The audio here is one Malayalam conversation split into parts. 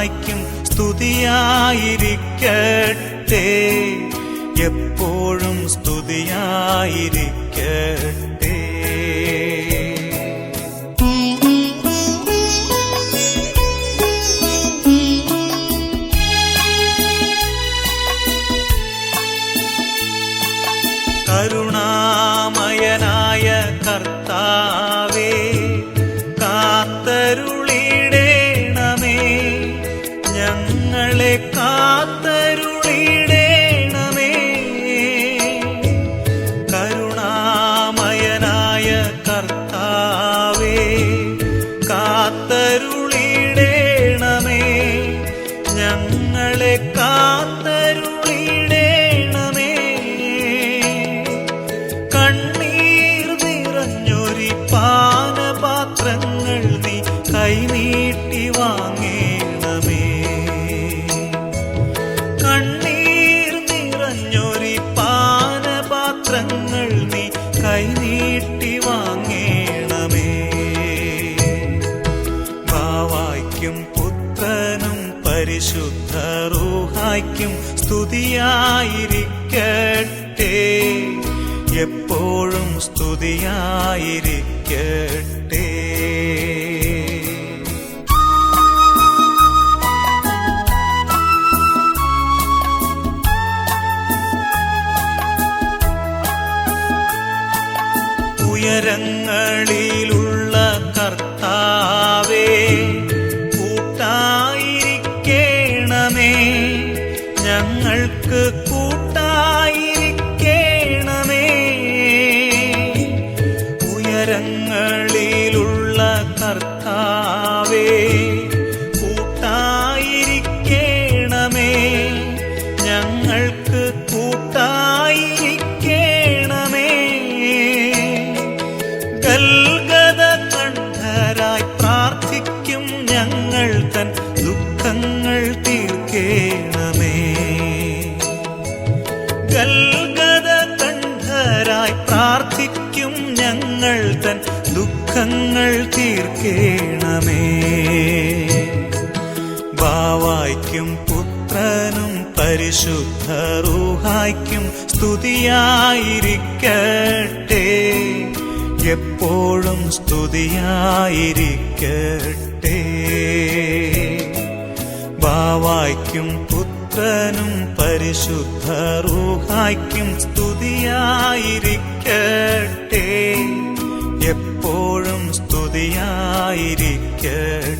റൂഹായ്ക്കും സ്തുതിയായിരിക്കട്ടെ. എപ്പോഴും സ്തുതിയായിരിക്കട്ടെ. തൻ ദുഃഖങ്ങൾ തീർക്കേണമേ. ഗൽഗത കണ്ഠരായി പ്രാർത്ഥിക്കും ഞങ്ങൾ തൻ ദുഃഖങ്ങൾ തീർക്കേണമേ. ബാവായ്ക്കും പുത്രനും പരിശുദ്ധ റൂഹായ്ക്കും സ്തുതിയായിരിക്കട്ടെ. എപ്പോഴും സ്തുതിയായിരിക്കട്ടെ. ബാവായ്ക്കും പുത്രനും പരിശുദ്ധ റൂഹായ്ക്കും സ്തുതിയായിരിക്കട്ടെ. എപ്പോഴും സ്തുതിയായിരിക്കട്ടെ.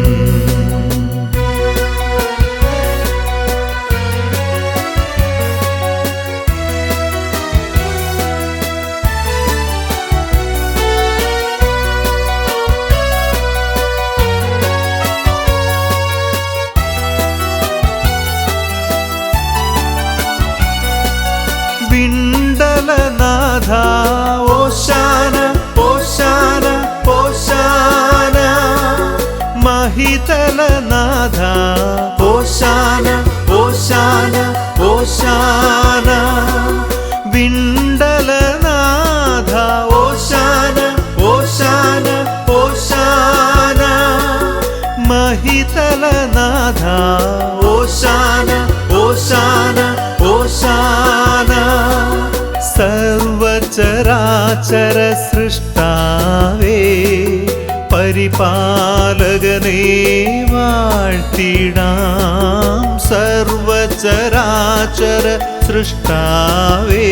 ഓശാന ഓശാന ഓശാന വിണ്ടലനാഥ ഓശാന ഓശാന ഓശാന മഹിതലനാഥ ഓശാന ഓശാന ഓശാന സർവചരാചര സൃഷ്ടാവേ പരിപാലകനേ വാഴ്ത്തിടാം സർവചരാചര സൃഷ്ടാവേ.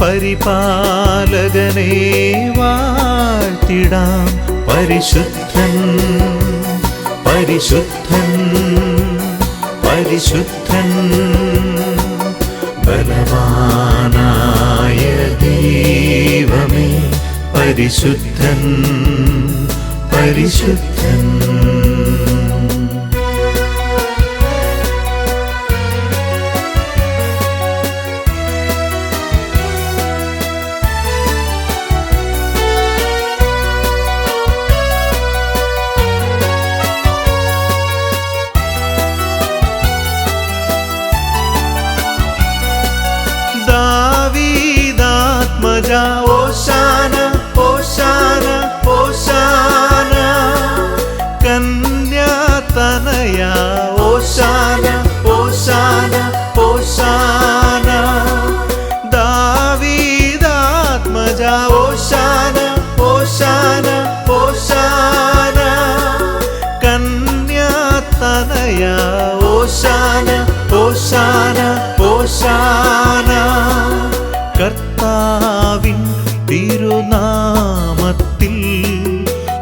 പരിപാലകനേ വാഴ്ത്തിടാം പരിശുദ്ധൻ പരിശുദ്ധൻ പരിശുദ്ധൻ. ബലവാനായ ദൈവമേ പരിശുദ്ധൻ. പരിശുദ്ധൻ.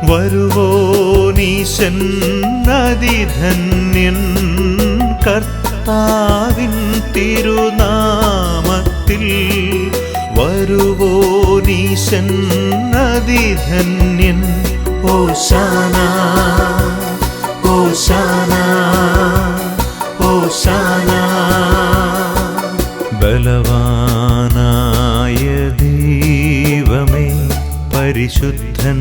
വരുവോനീശൻ നദിധന്യൻ കർത്താവിൻ തിരുനാമത്തിൽ? വരുവോനീശൻ നദിധന്യൻ ഓശാന ഓശാന ഓശാന. ബലവാനായ ദൈവമേ പരിശുദ്ധൻ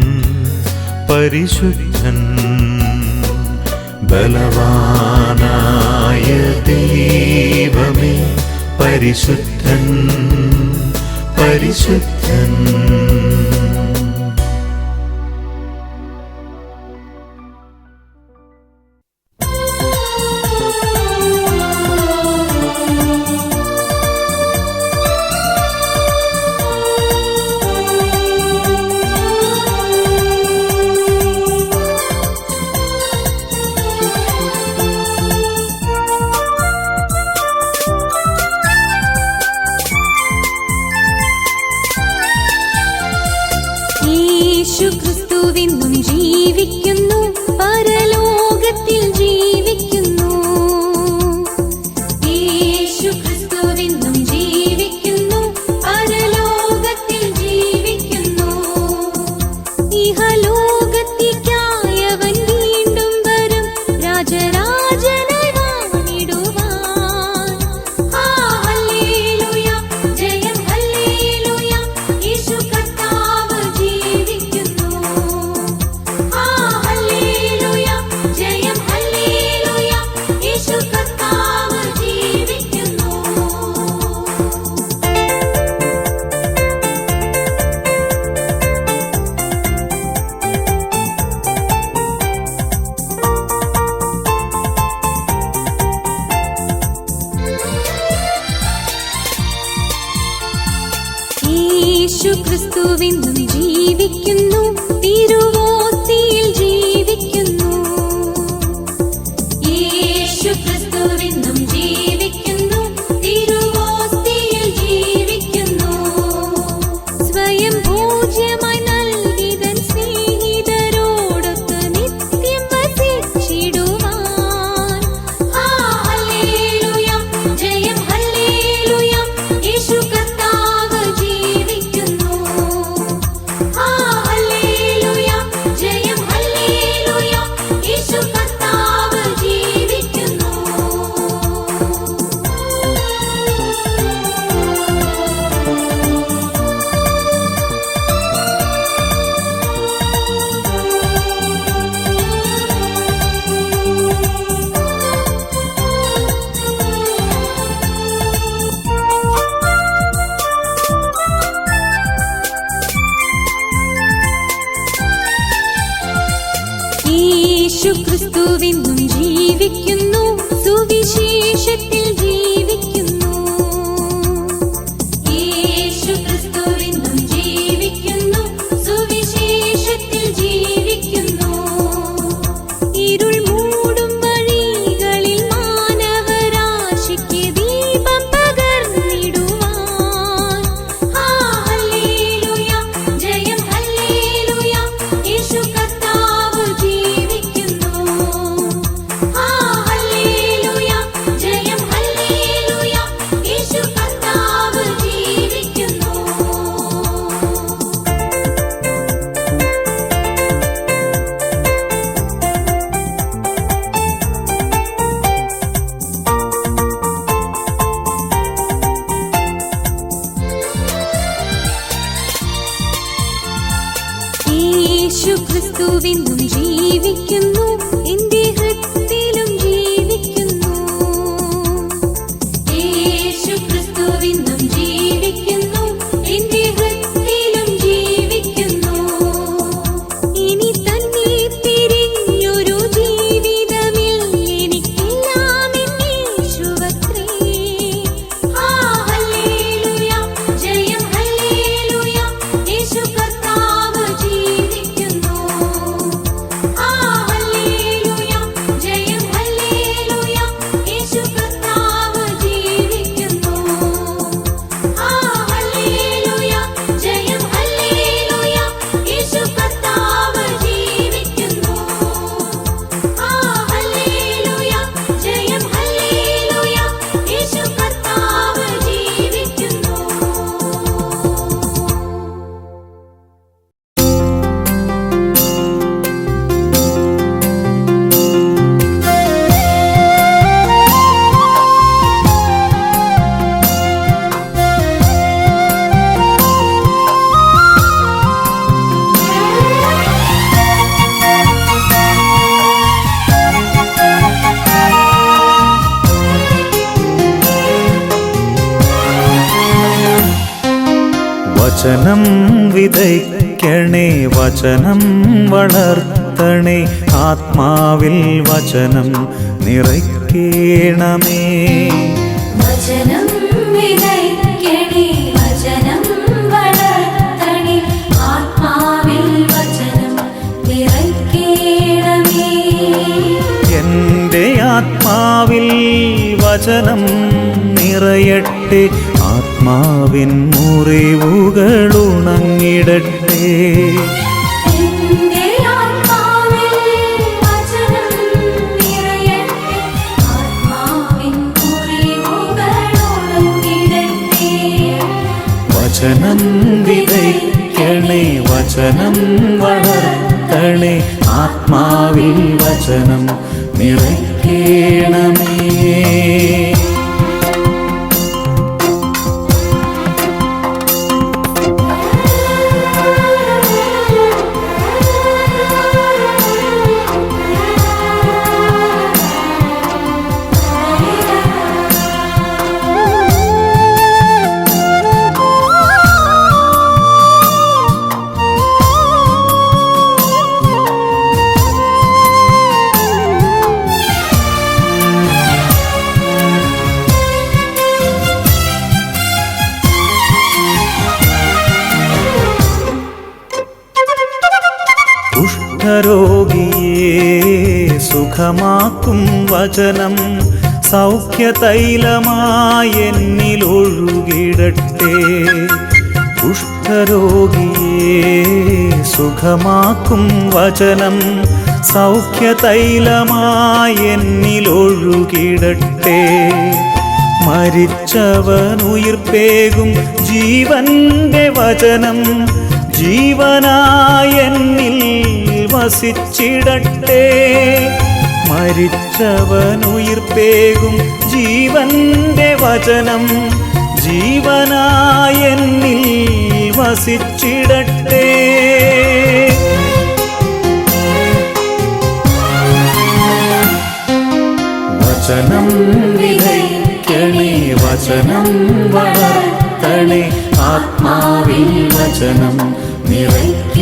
പരിശുദ്ധൻ ബലവാനായ ദൈവമേ പരിശുദ്ധൻ പരിശുദ്ധൻ. യേശു ക്രിസ്തുവിന്നും ജീവിക്കുന്നു. സുവിശേഷത്തിൽ വചനം വിതയ്ക്കണേ വചനം വളർത്തണേ ആത്മാവിൽ വചനം നിറയ്ക്കണമേ. വചനം വിതയ്ക്കണേ വചനം വളർത്തണേ ആത്മാവിൽ വചനം നിറയ്ക്കണമേ. എന്റെ ആത്മാവിൽ വചനം നിറയട്ടെ ആത്മാവിൻ മുറിവുകൾ ഉണങ്ങിടട്ടെ. വചനം വിതയ്ക്കണേ വചനം വളർത്തണേ. ആത്മാവിൽ വചനം നിറയ്ക്കണമേ. സുഖമാക്കും വചനം സൗഖ്യതൈലമായി എന്നിൽ ഒഴുകിടട്ടെ കുഷ്ഠരോഗിയെ സുഖമാക്കും വചനം സൗഖ്യതൈലമായി മരിച്ചവൻ ഉയിർപ്പേകും ജീവന്റെ വചനം ജീവനായെന്നിൽ വസിച്ചിടട്ടെ. മരിച്ചവൻ ഉയിർപ്പേകും ജീവന്റെ വചനം. ജീവനായെന്നിൽ വസിച്ചിടട്ടെ. വചനം വിതയ്ക്കണേ വചനം വളർത്തണേ. ആത്മാവിൽ വചനം നിറയ്ക്കണമേ.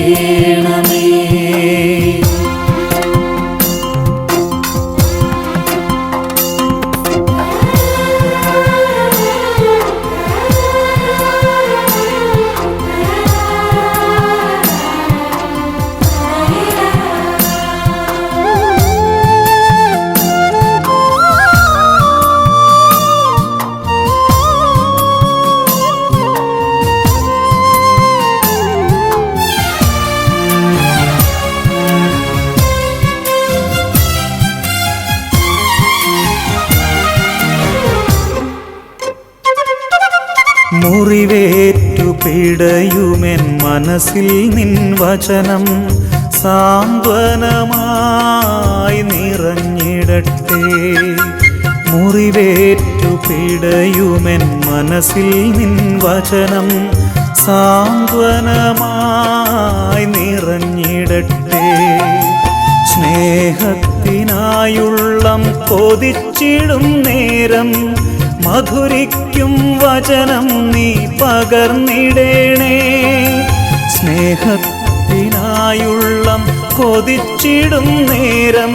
പിടയുമെൻ മനസ്സിൽ നിൻ വചനം സാന്ത്വനമായി നിറഞ്ഞിടട്ടെ. മുറിവേറ്റു പിടയുമെൻ മനസ്സിൽ നിൻ വചനം സാന്ത്വനമായി നിറഞ്ഞിടട്ടെ. സ്നേഹത്തിനായുള്ളം കൊതിച്ചിടും നേരം മധുരിക്കും വചനം നീ പകർന്നിടേണേ. സ്നേഹത്തിനായുള്ളം കൊതിച്ചിടും നേരം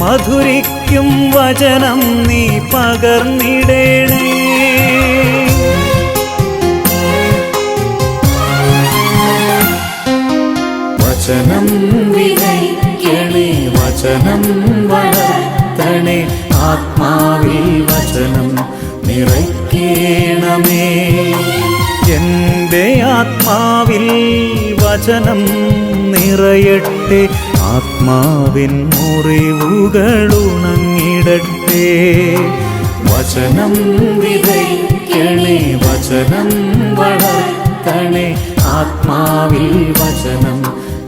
മധുരിക്കും വചനം നീ പകർന്നിടേണേ. വചനം വിനയിക്കണേ വചനം വളർത്തണേ ആത്മാവിൽ വചനം നിറയ്ക്കണമേ എന്റെ ആത്മാവിൽ വചനം നിറയട്ടെ. ആത്മാവിൻ മുറിവുകളുണങ്ങിടട്ടെ. വചനം വിതയ്ക്കണേ വചനം വളർത്തണേ. ആത്മാവിൽ വചനം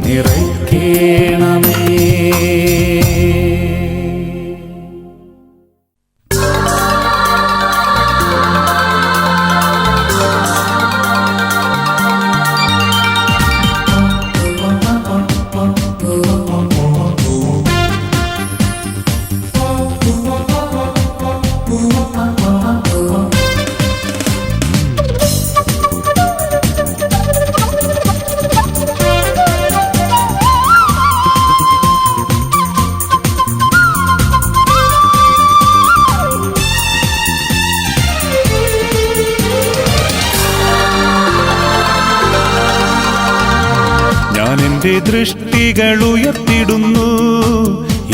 നിറയ്ക്കണമേ. ഞാൻ ദൃഷ്ടികൾ ഉയർത്തിടുന്നു.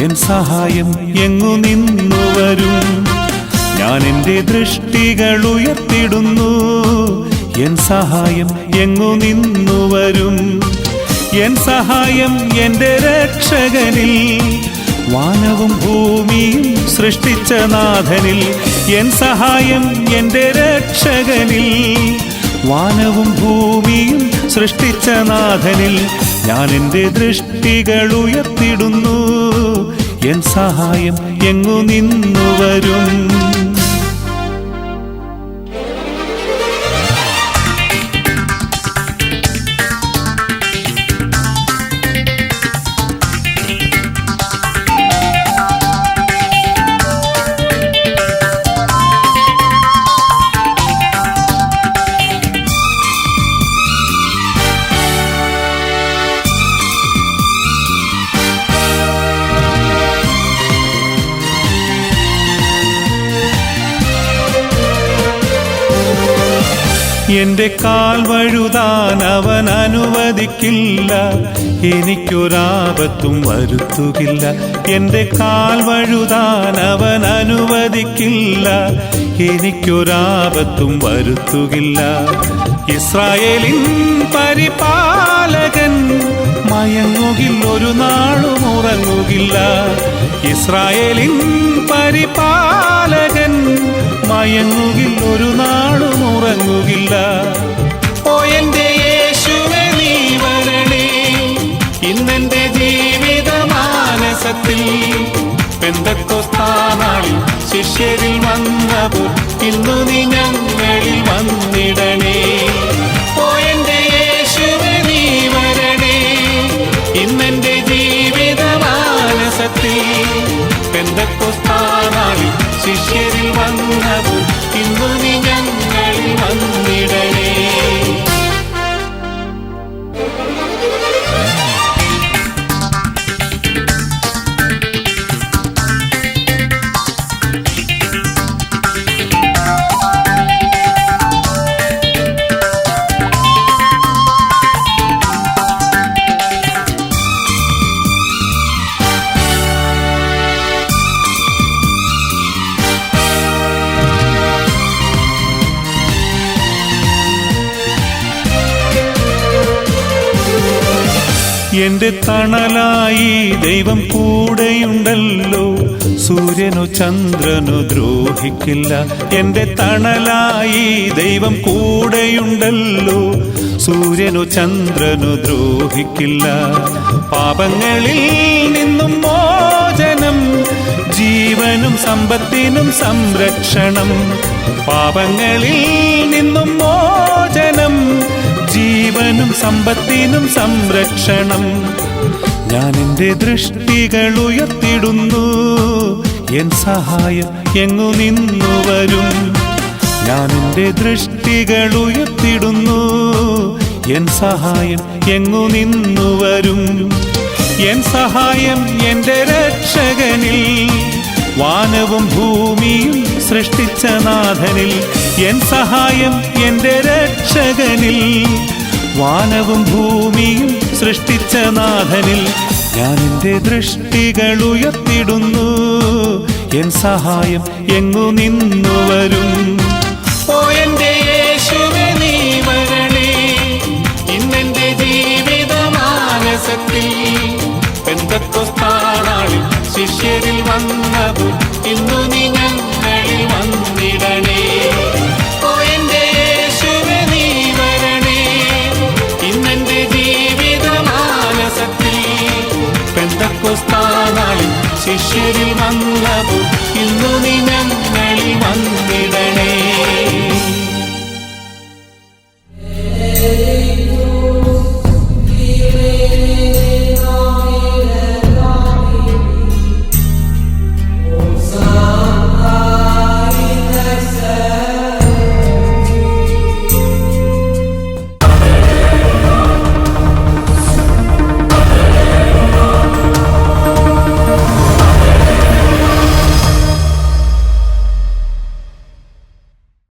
എൻ സഹായം എങ്ങു നിന്നു വരും? ഞാൻ എന്റെ ദൃഷ്ടികൾ ഉയർത്തിടുന്നു. എൻ സഹായം എങ്ങു നിന്നു വരും? എൻ സഹായം എന്റെ രക്ഷകനിൽ വാനവും ഭൂമിയും സൃഷ്ടിച്ച നാഥനിൽ. എൻ സഹായം എന്റെ രക്ഷകനിൽ വാനവും ഭൂമിയും സൃഷ്ടിച്ച നാഥനിൽ ഞാൻ എന്റെ ദൃഷ്ടികൾ ഉയർത്തിടുന്നു. എൻ സഹായം എങ്ങു നിന്നു വരും? എന്റെ കാൽ വഴുതാൻ അവൻ അനുവദിക്കില്ല. എനിക്കൊരാപത്തും വരുത്തുകില്ല. എന്റെ കാൽ വഴുതാൻ അവൻ അനുവദിക്കില്ല. എനിക്കൊരാപത്തും വരുത്തുകില്ല. ഇസ്രായേലിൻ പരിപാലകൻ മയങ്ങുകിൽ ഒരു നാളും ഉറങ്ങുകില്ല. ഇസ്രായേലിൻ പരിപാലകൻ മയങ്ങുകിൽ ഒരു നാളും ഉറങ്ങുകില്ല. ഓ എന്റെ യേശുവേ നീ വരണേ. ഇന്നെന്റെ ജീവിത മാനസത്തിൽ പെന്തക്കൊസ്താനാളിൽ ശിഷ്യരിൽ വന്നപ്പോൾ ഇന്നു നീ ഞങ്ങളിൽ വന്നിടണേ എന്റെ തണലായി ദൈവം കൂടെയുണ്ടല്ലോ. സൂര്യനു ചന്ദ്രനു ദ്രോഹിക്കില്ല. എന്റെ തണലായി ദൈവം കൂടെയുണ്ടല്ലോ. സൂര്യനു ചന്ദ്രനു ദ്രോഹിക്കില്ല. പാപങ്ങളിൽ നിന്നും മോചനം ജീവനും സമ്പത്തിനും സംരക്ഷണം. പാപങ്ങളിൽ നിന്നും മോചനം ജീവനും സമ്പത്തിനും സംരക്ഷണം. ഞാൻ എന്റെ ദൃഷ്ടികൾ ഉയർത്തിടുന്നു. എൻ സഹായം എങ്ങു നിന്നു വരും? ഞാൻ എന്റെ ദൃഷ്ടികൾ ഉയർത്തിടുന്നു. എൻ സഹായം എങ്ങു നിന്നു വരും? എൻ സഹായം എന്റെ രക്ഷകനിൽ വാനവും ഭൂമിയും സൃഷ്ടിച്ച നാഥനിൽ. എൻ സഹായം എന്റെ രക്ഷകനിൽ വാനവും ഭൂമിയും സൃഷ്ടിച്ച നാഥനിൽ ഞാൻ എന്റെ ദൃഷ്ടികൾ ഉയർത്തിടുന്നു എൻ സഹായം എങ്ങു നിന്നു വരും? ഓ എന്റെ നീ ശിഷ്യരിൽ വന്നത് ഇന്നു ശിഷ്യരിൽ വന്നതു ഇന്നു നീ ഞങ്ങളിൽ വന്നിടണേ.